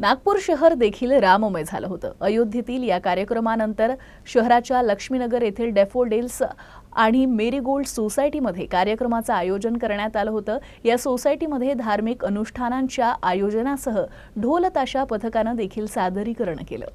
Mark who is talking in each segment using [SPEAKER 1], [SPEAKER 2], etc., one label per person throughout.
[SPEAKER 1] नागपूर शहर देखील राममय झालं होतं. अयोध्येतील या कार्यक्रमानंतर शहराच्या लक्ष्मीनगर येथील डेफोडेल्स आणि मेरीगोल्ड सोसायटीमध्ये कार्यक्रमाचं आयोजन करण्यात आलं होतं. या सोसायटीमध्ये धार्मिक अनुष्ठानांच्या आयोजनासह ढोल ताशा पथकानं देखील सादरीकरण केलं.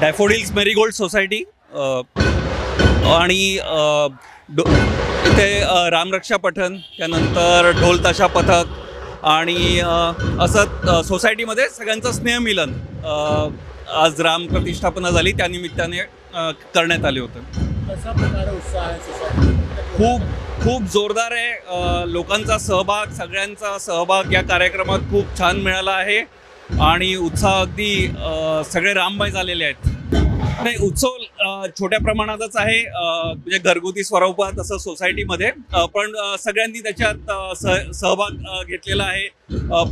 [SPEAKER 2] डॅफोडिल्स मेरीगोल्ड सोसायटी आणि डो इथे रामरक्षा पठण त्यानंतर ढोल ताशा पथक आणि असं सोसायटीमध्ये सगळ्यांचं स्नेहमिलन आज राम प्रतिष्ठापना झाली त्यानिमित्ताने करण्यात आले होतं.
[SPEAKER 3] कसा प्रकारे उत्साह आहे सोसायटीमध्ये?
[SPEAKER 2] खूप खूप जोरदार आहे. लोकांचा सहभाग सगळ्यांचा सहभाग या कार्यक्रमात खूप छान मिळाला आहे. आणि उत्साह अगदी सगळे राममय झालेले आहेत. नाही उत्सव छोट्या प्रमाणातच आहे. म्हणजे घरगुती स्वरूपात असं सोसायटीमध्ये पण सगळ्यांनी त्याच्यात सह सहभाग घेतलेला आहे.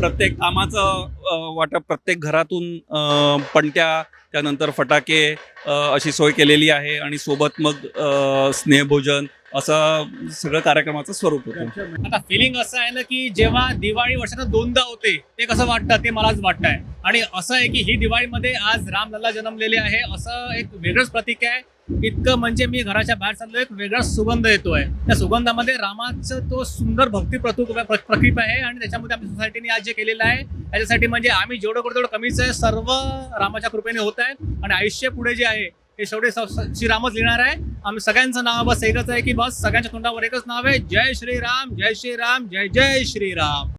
[SPEAKER 2] प्रत्येक कामाचं वाटप प्रत्येक घरातून पणत्या त्यानंतर फटाके अशी सोय केलेली आहे आणि सोबत मग स्नेहभोजन असं सगळं कार्यक्रमाचं स्वरूप होतं.
[SPEAKER 4] आता फिलिंग असं आहे ना की जेव्हा दिवाळी वर्षात दोनदा होते ते कसं वाटतं ते मलाच वाटतंय. आणि असं आहे की ही दिवाळीमध्ये आज रामलल्ला जन्मलेले आहे असं एक वेगळंच प्रतीक आहे. इतकं म्हणजे मी घराच्या बाहेर चाललो एक वेगळाच सुगंध येतोय. त्या सुगंधामध्ये रामाचं तो सुंदर भक्ती प्रतुक प्रकीप आहे आणि त्याच्यामध्ये आमच्या सोसायटीने आज जे केलेलं आहे त्याच्यासाठी म्हणजे आम्ही जेवढं करतो तेवढं कमीच आहे. सर्व रामाच्या कृपेने होत आहे आणि आयुष्य पुढे जे आहे हे शेवटी श्रीरामच लिहिणार आहे. आम्ही सगळ्यांचं नाव बस एकच आहे की बस सगळ्यांच्या तोंडावर एकच नाव आहे. जय श्रीराम जय श्रीराम जय जय श्रीराम.